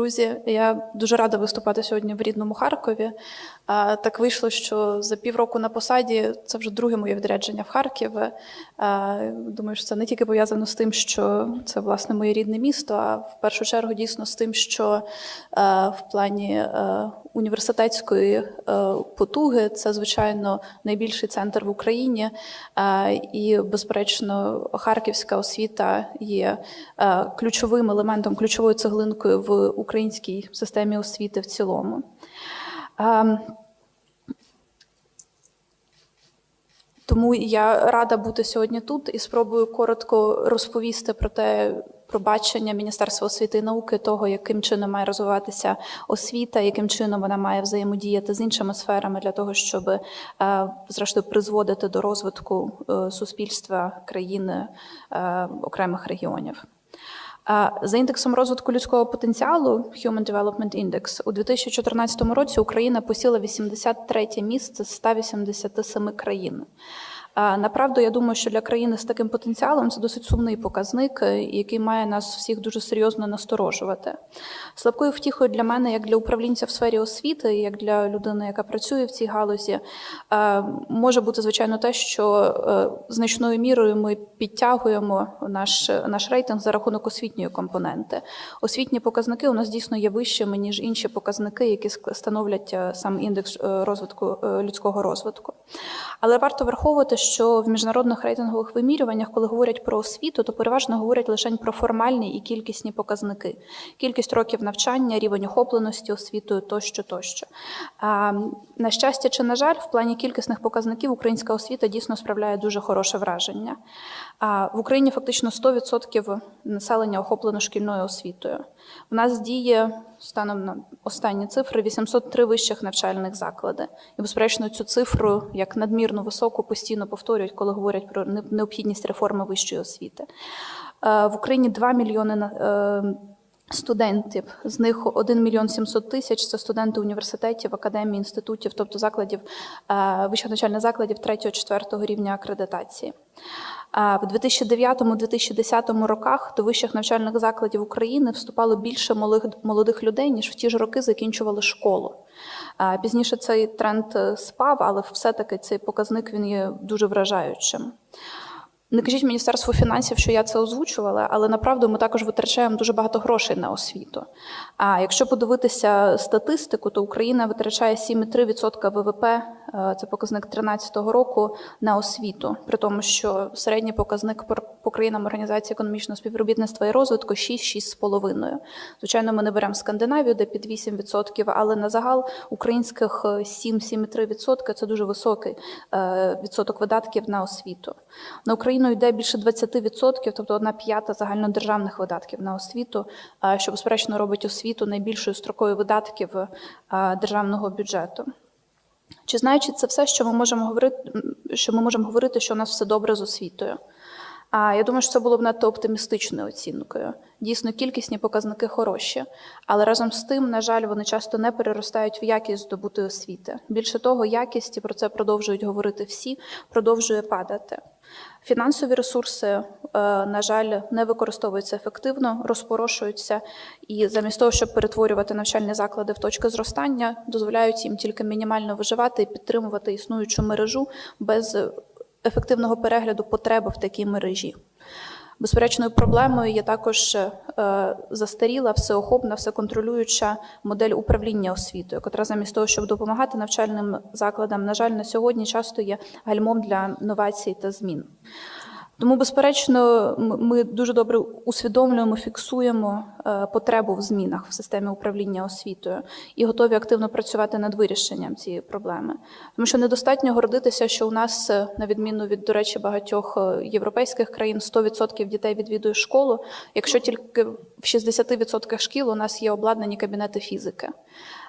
Друзі, я дуже рада виступати сьогодні в рідному Харкові. Так вийшло, що за півроку на посаді це вже друге моє відрядження в Харків. Думаю, що це не тільки пов'язано з тим, що це власне моє рідне місто, а в першу чергу дійсно з тим, що в плані університетської потуги це звичайно найбільший центр в Україні. І, безперечно, харківська освіта є ключовим елементом, ключовою цеглинкою в українській системі освіти в цілому. Ем, Тому я рада бути сьогодні тут і спробую коротко розповісти про те, про бачення Міністерства освіти і науки, того, яким чином має розвиватися освіта, яким чином вона має взаємодіяти з іншими сферами для того, щоб е, зрештою призводити до розвитку е, суспільства країни е, окремих регіонів. За індексом розвитку людського потенціалу Human Development Index у 2014 році Україна посіла 83 місце з 187 країн. Направду, я думаю, що для країни з таким потенціалом це досить сумний показник, е, який має нас всіх дуже серйозно насторожувати. Слабкою втіхою для мене, як для управлінця в сфері освіти, як для людини, яка працює в цій галузі, е, може бути звичайно те, що е, значною мірою ми підтягуємо наш наш рейтинг за рахунок освітньої компоненти. Освітні показники у нас дійсно є вищими ніж інші показники, які становлять сам індекс розвитку людського розвитку. Але варто враховувати, що в міжнародних рейтингових вимірюваннях, коли говорять про освіту, то переважно говорять лише про формальні і кількісні показники: кількість років навчання, рівень охопленості освітою тощо, тощо. На щастя, чи на жаль, в плані кількісних показників українська освіта дійсно справляє дуже хороше враження. В Україні фактично 100% населення охоплено шкільною освітою. У нас діє станом на останні цифри 803 вищих навчальних заклади. І, безперечно, цю цифру як надмірно високу постійно повторюють, коли говорять про необхідність реформи вищої освіти. Е, в Україні 2 мільйони е, студентів, з них 1 мільйон 700 тисяч це студенти університетів, академій, інститутів, тобто закладів е, вищих навчальних закладів 3-4 рівня акредитації. В 2009-2010 роках до вищих навчальних закладів України вступало більше молодих людей, ніж в ті ж роки закінчували школу. Пізніше цей тренд е, спав, але все-таки цей показник він є дуже вражаючим. Не кажіть Міністерству фінансів, що я це озвучувала, але направду ми також витрачаємо дуже багато грошей на освіту. А якщо подивитися статистику, то Україна витрачає 7,3% ВВП, е, це показник 2013 року, на освіту, при тому, що середній показник по країнам організації економічного співробітництва і розвитку 6-6,5%. Звичайно, ми не беремо Скандинавію, де під 8%, але на загал українських 7-7,3% – це дуже високий е, відсоток видатків на освіту. На Україну йде більше 20%, тобто одна п'ята загальнодержавних видатків на освіту, що безперечно робить освіту найбільшою строкою видатків державного бюджету. Чи знаючи це все, що ми можемо говорити, що ми можемо говорити, що у нас все добре з освітою? А я думаю, що це було б надто оптимістичною оцінкою. Дійсно, кількісні показники хороші, але разом з тим, на жаль, вони часто не переростають в якість здобутої освіти. Більше того, якість і про це продовжують говорити всі, продовжує падати. Фінансові ресурси, е, на жаль, не використовуються ефективно, розпорошуються, і замість того, щоб перетворювати навчальні заклади в точки зростання, дозволяють їм тільки мінімально виживати і підтримувати існуючу мережу без ефективного перегляду потреби в такій мережі. Безперечною проблемою є також е, застаріла, всеохопна, всеконтролююча модель управління освітою, яка замість того, щоб допомагати навчальним закладам, на жаль, на сьогодні часто є гальмом для новацій та змін. Тому, безперечно, ми дуже добре усвідомлюємо, фіксуємо е, потребу в змінах в системі управління освітою і готові активно працювати над вирішенням цієї проблеми. Тому що недостатньо гордитися, що у нас, е, на відміну від, до речі, багатьох е, європейських країн, 100% дітей відвідує школу, якщо тільки в 60% шкіл у нас є обладнані кабінети фізики.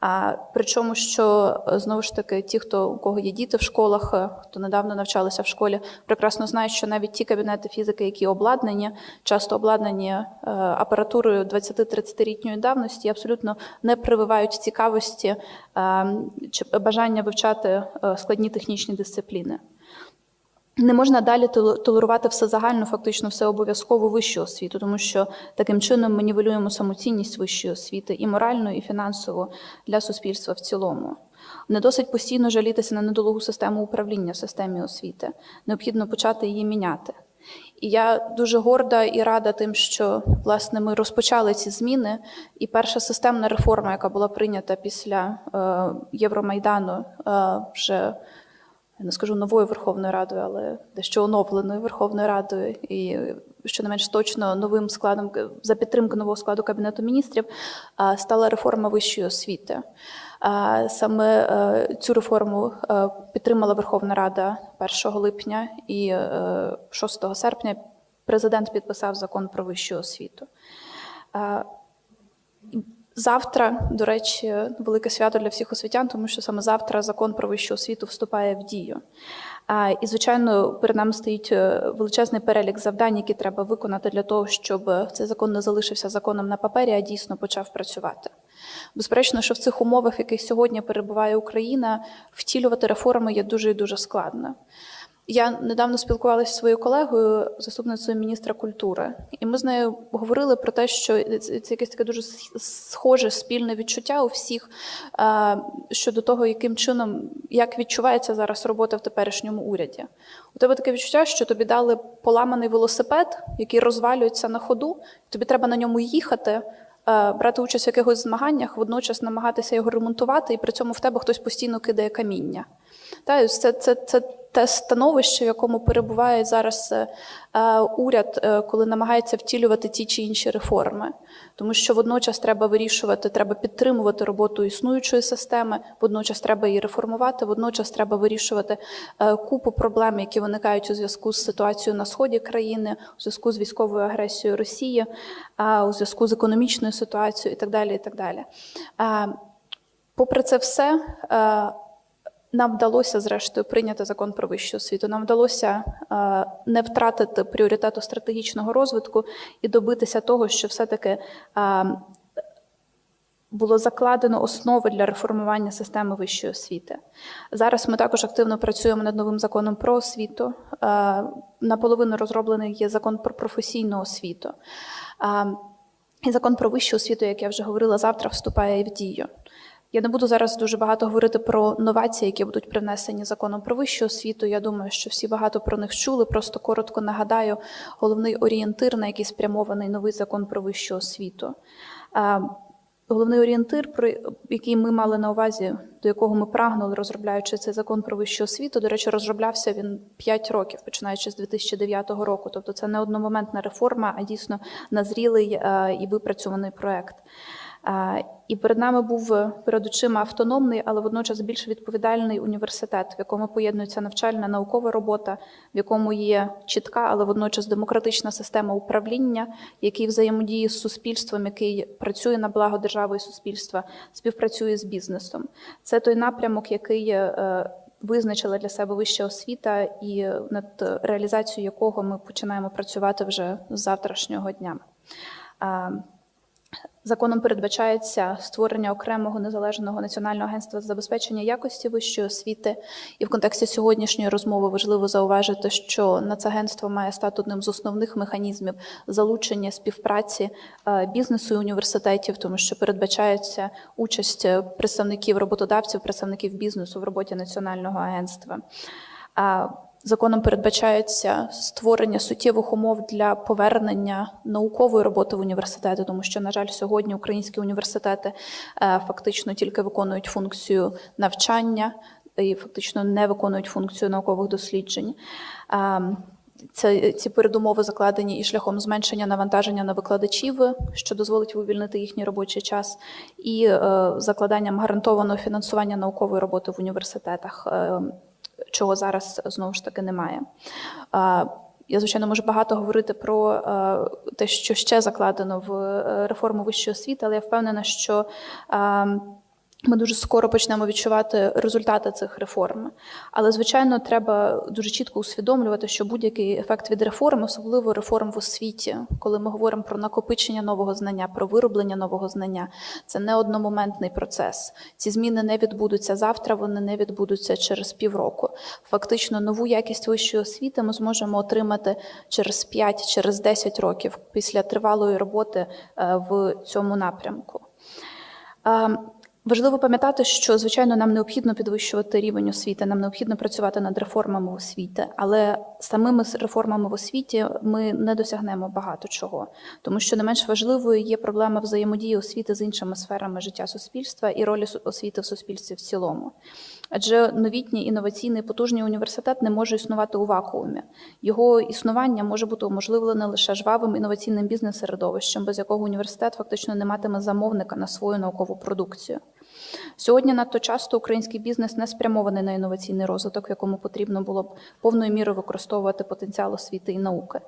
А причому, що знову ж таки, ті, хто у кого є діти в школах, е, хто недавно навчалися в школі, прекрасно знають, що навіть ті кабінети фізики, які обладнані, часто обладнані е, апаратурою 20-30-рітньої давності, абсолютно не прививають цікавості е, чи бажання вивчати складні технічні дисципліни. Не можна далі толе- толерувати все загально, фактично все обов'язково вищу освіту, тому що таким чином ми нівелюємо самоцінність вищої освіти і морально, і фінансово для суспільства в цілому. Не досить постійно жалітися на недолугу систему управління в системі освіти. Необхідно почати її міняти. І я дуже горда і рада тим, що власне ми розпочали ці зміни. І перша системна реформа, яка була прийнята після е, Євромайдану, е, вже не скажу новою Верховною Радою, але дещо оновленою Верховною Радою, і що не менш точно новим складом за підтримки нового складу кабінету міністрів стала реформа вищої освіти. Саме е, цю реформу е, підтримала Верховна Рада 1 липня і е, 6 серпня президент підписав закон про вищу освіту. Завтра, до речі, велике свято для всіх освітян, тому що саме завтра закон про вищу освіту вступає в дію. І, звичайно, перед нами стоїть е, величезний перелік завдань, які треба виконати для того, щоб цей закон не залишився законом на папері, а дійсно почав працювати. Безперечно, що в цих умовах, в яких сьогодні перебуває Україна, втілювати реформи є дуже і дуже складно. Я недавно спілкувалася зі своєю колегою, заступницею міністра культури, і ми з нею говорили про те, що це якесь таке дуже схоже спільне відчуття у всіх е, щодо того, яким чином як відчувається зараз робота в теперішньому уряді. У тебе таке відчуття, що тобі дали поламаний велосипед, який розвалюється на ходу, тобі треба на ньому їхати. е, Брати участь в якихось змаганнях, водночас намагатися його ремонтувати, і при цьому в тебе хтось постійно кидає каміння. Та, це, це, це те становище, в якому перебуває зараз е, е, уряд, е, коли намагається втілювати ті чи інші реформи. Тому що водночас треба вирішувати, треба підтримувати роботу існуючої системи, водночас треба її реформувати, водночас треба вирішувати купу проблем, які виникають у зв'язку з ситуацією на сході країни, у зв'язку з військовою агресією Росії, у зв'язку з економічною ситуацією і так далі. І так далі. Попри це все. Нам вдалося, зрештою, прийняти закон про вищу освіту. Нам вдалося е, не втратити пріоритету стратегічного розвитку і добитися того, що все-таки е, було закладено основи для реформування системи вищої освіти. Зараз ми також активно працюємо над новим законом про освіту. Е, Наполовину розроблений є закон про професійну освіту. І закон про вищу освіту, як я вже говорила, завтра вступає в дію. Я не буду зараз дуже багато говорити про новації, які будуть привнесені законом про вищу освіту. Я думаю, що всі багато про них чули. Просто коротко нагадаю головний орієнтир, на який спрямований новий закон про вищу освіту. Головний орієнтир, про який ми мали на увазі, до якого ми прагнули, розробляючи цей закон про вищу освіту. До речі, розроблявся він 5 років, починаючи з 2009 року. Тобто, це не одномоментна реформа, а дійсно назрілий і випрацьований проект. І перед нами був перед очима автономний, але водночас більш відповідальний університет, в якому поєднується навчальна наукова робота, в якому є чітка, але водночас демократична система управління, який взаємодіє з суспільством, який працює на благо держави і суспільства, співпрацює з бізнесом. Це той напрямок, який е, визначила для себе вища освіта, і над реалізацією якого ми починаємо працювати вже з завтрашнього дня. Законом передбачається створення окремого незалежного національного агентства з забезпечення якості вищої освіти. І в контексті сьогоднішньої розмови важливо зауважити, що Нацагентство має стати одним з основних механізмів залучення співпраці е, бізнесу і університетів, тому що передбачається участь представників роботодавців, представників бізнесу в роботі національного агентства. Законом передбачається створення суттєвих умов для повернення наукової роботи в університети, тому що, на жаль, сьогодні українські університети е, фактично тільки виконують функцію навчання і фактично не виконують функцію наукових досліджень. Е, це ці передумови закладені і шляхом зменшення навантаження на викладачів, що дозволить вивільнити їхній робочий час, і е, закладанням гарантованого фінансування наукової роботи в університетах. Е, чого зараз знову ж таки немає. Я, звичайно, можу багато говорити про те, що ще закладено в реформу вищої освіти, але я впевнена, що Ми дуже скоро почнемо відчувати результати цих реформ. Але, звичайно, треба дуже чітко усвідомлювати, що будь-який ефект від реформ, особливо реформ в освіті, коли ми говоримо про накопичення нового знання, про вироблення нового знання, це не одномоментний процес. Ці зміни не відбудуться завтра, вони не відбудуться через півроку. Фактично, нову якість вищої освіти ми зможемо отримати через 5, через 10 років після тривалої роботи е, в цьому напрямку. Важливо пам'ятати, що звичайно нам необхідно підвищувати рівень освіти, нам необхідно працювати над реформами освіти, але самими реформами в освіті ми не досягнемо багато чого, тому що не менш важливою є проблема взаємодії освіти з іншими сферами життя суспільства і ролі освіти в суспільстві в цілому. Адже новітній інноваційний потужний університет не може існувати у вакуумі. Його існування може бути уможливлене лише жвавим інноваційним бізнес-середовищем, без якого університет фактично не матиме замовника на свою наукову продукцію. Сьогодні надто часто український бізнес не спрямований на інноваційний розвиток, в якому потрібно було б повною мірою використовувати потенціал освіти і науки.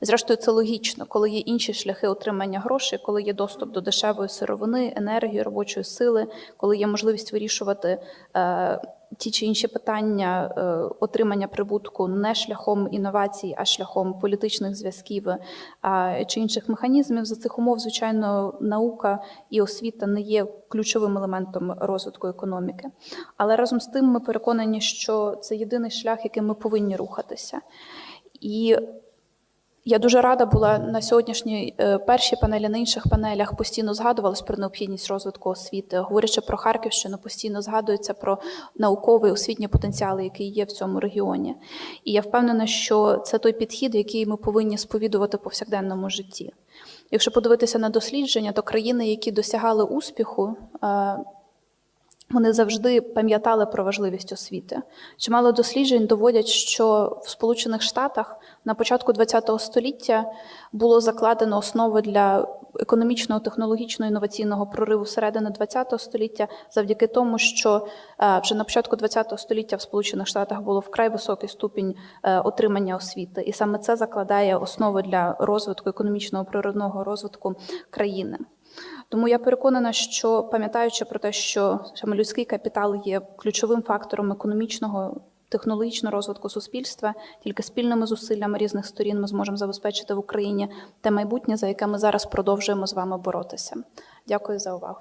Зрештою, це логічно, коли є інші шляхи отримання грошей, коли є доступ до дешевої сировини, енергії, робочої сили, коли є можливість вирішувати. Е, Ті чи інші питання е, отримання прибутку не шляхом інновацій, а шляхом політичних зв'язків е, чи інших механізмів. За цих умов, звичайно, наука і освіта не є ключовим елементом розвитку економіки. Але разом з тим ми переконані, що це єдиний шлях, яким ми повинні рухатися. І я дуже рада була на сьогоднішній е, першій панелі, на інших панелях постійно згадувалось про необхідність розвитку освіти. Говорячи про Харківщину, постійно згадується про науковий освітній потенціал, який є в цьому регіоні. І я впевнена, що це той підхід, який ми повинні сповідувати в повсякденному житті. Якщо подивитися на дослідження, то країни, які досягали успіху, е, вони завжди пам'ятали про важливість освіти. Чимало досліджень доводять, що в Сполучених Штатах на початку ХХ століття було закладено основи для економічного, технологічного інноваційного прориву середини ХХ століття, завдяки тому, що е, вже на початку ХХ століття в Сполучених Штатах було вкрай високий ступінь е, отримання освіти, і саме це закладає основи для розвитку економічного природного розвитку країни. Тому я переконана, що пам'ятаючи про те, що саме людський капітал є ключовим фактором економічного. Технологічного розвитку суспільства тільки спільними зусиллями різних сторін ми зможемо забезпечити в Україні те майбутнє, за яке ми зараз продовжуємо з вами боротися. Дякую за увагу.